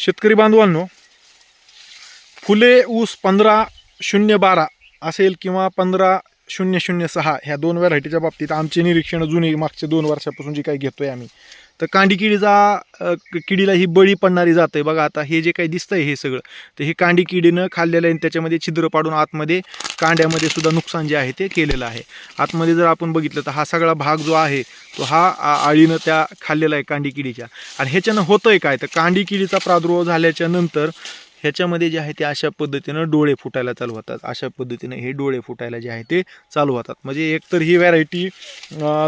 शेतकरी बांधवांनो फुले ऊस पंधरा शून्य बारा असेल किंवा पंधरा शून्य शून्य सहा ह्या दोन व्हरायटीच्या बाबतीत आमचे निरीक्षण जुने मागच्या दोन वर्षापासून जी काही घेतोय आम्ही. तर कांडी किडीचा किडीला ही बळी पडणारी जात आहे. बघा आता हे जे काही दिसतंय हे सगळं तर हे कांडी किडीनं खाल्लेलं आहे आणि त्याच्यामध्ये छिद्र पाडून आतमध्ये कांड्यामध्ये सुद्धा नुकसान जे आहे ते केलेलं आहे. आतमध्ये जर आपण बघितलं तर हा सगळा भाग जो आहे तो हा आळीनं त्या खाल्लेला आहे कांडी किडीच्या आणि ह्याच्यानं होतंय काय? तर कांडी किडीचा प्रादुर्भाव झाल्याच्यानंतर ह्याच्यामध्ये जे आहे ते अशा पद्धतीनं डोळे फुटायला चालू होतात अशा पद्धतीनं हे डोळे फुटायला जे आहे ते चालू होतात म्हणजे एकतर ही व्हरायटी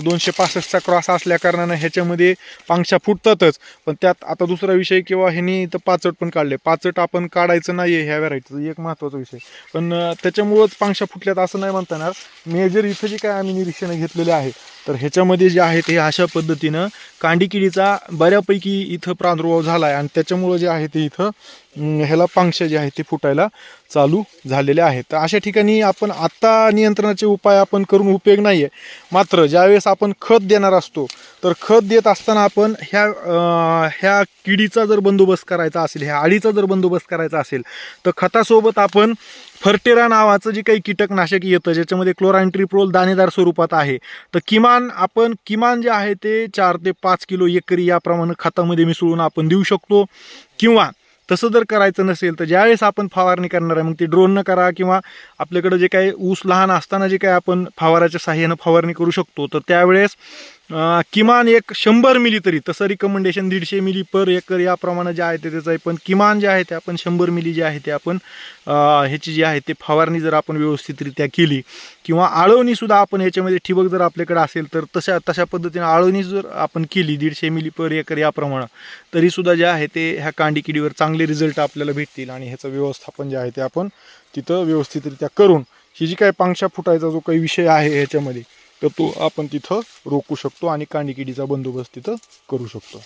दोनशे पासष्टचा क्रॉस असल्या कारणानं ह्याच्यामध्ये पांगशा फुटतातच. पण त्यात आता दुसरा विषय किंवा ह्यांनी इथं पाचट पण काढले. पाचट आपण काढायचं नाही आहे ह्या व्हरायटीचा एक महत्त्वाचा विषय पण त्याच्यामुळंच पांगशा फुटल्यात असं नाही म्हणता येणार. मेजर इथं जे काय आम्ही निरीक्षणं घेतलेले आहे तर ह्याच्यामध्ये जे आहे ते अशा पद्धतीनं कांडीकिडीचा बऱ्यापैकी इथं प्रादुर्भाव झाला आहे आणि त्याच्यामुळं जे आहे ते इथं ह्याला पांगशा जे आहे ते फुटायला चालू झालेले आहेत. तर अशा ठिकाणी आपण आत्ता नियंत्रणाचे उपाय आपण करून उपयोग नाही आहे मात्र ज्यावेळेस आपण खत देणार असतो तर खत देत असताना आपण ह्या ह्या किडीचा जर बंदोबस्त करायचा असेल ह्या आळीचा जर बंदोबस्त करायचा असेल तर खतासोबत आपण फर्टेरा नावाचं जे काही कीटकनाशक येतं ज्याच्यामध्ये क्लोरांट्रिप्रोल दाणेदार स्वरूपात आहे तर किमान आपण किमान जे आहे ते चार ते पाच किलो एकरी याप्रमाणे खतामध्ये मिसळून आपण देऊ शकतो. किंवा तसं जर करायचं नसेल तर ज्यावेळेस आपण फवारणी करणार आहे मग ते ड्रोननं करा किंवा आपल्याकडं जे काही ऊस लहान असताना जे काही आपण फवाराच्या साह्यानं फवारणी करू शकतो तर त्यावेळेस किमान एक शंभर मिली तरी तसं रिकमेंडेशन दीडशे मिली पर एकर याप्रमाणे जे आहे ते त्याचं आहे. पण किमान जे आहे ते आपण शंभर मिली जे आहे ते आपण ह्याची जी आहे ते फवारणी जर आपण व्यवस्थितरित्या केली किंवा आळवणी सुद्धा आपण ह्याच्यामध्ये ठिबक जर आपल्याकडे असेल तर तशा तशा पद्धतीने आळवणी जर आपण केली दीडशे मिली पर एकर याप्रमाणे तरीसुद्धा जे आहे ते ह्या कांडीकिडीवर चांगले रिझल्ट आपल्याला भेटतील आणि ह्याचं व्यवस्थापन जे आहे ते आपण तिथं व्यवस्थितरित्या करून ही जी काही पांगशा फुटायचा जो काही विषय आहे ह्याच्यामध्ये तर तो आपण तिथं रोखू शकतो आणि कांडी किडीचा बंदोबस्त तिथं करू शकतो.